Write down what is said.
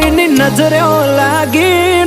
કોઈની નજરે લાગી.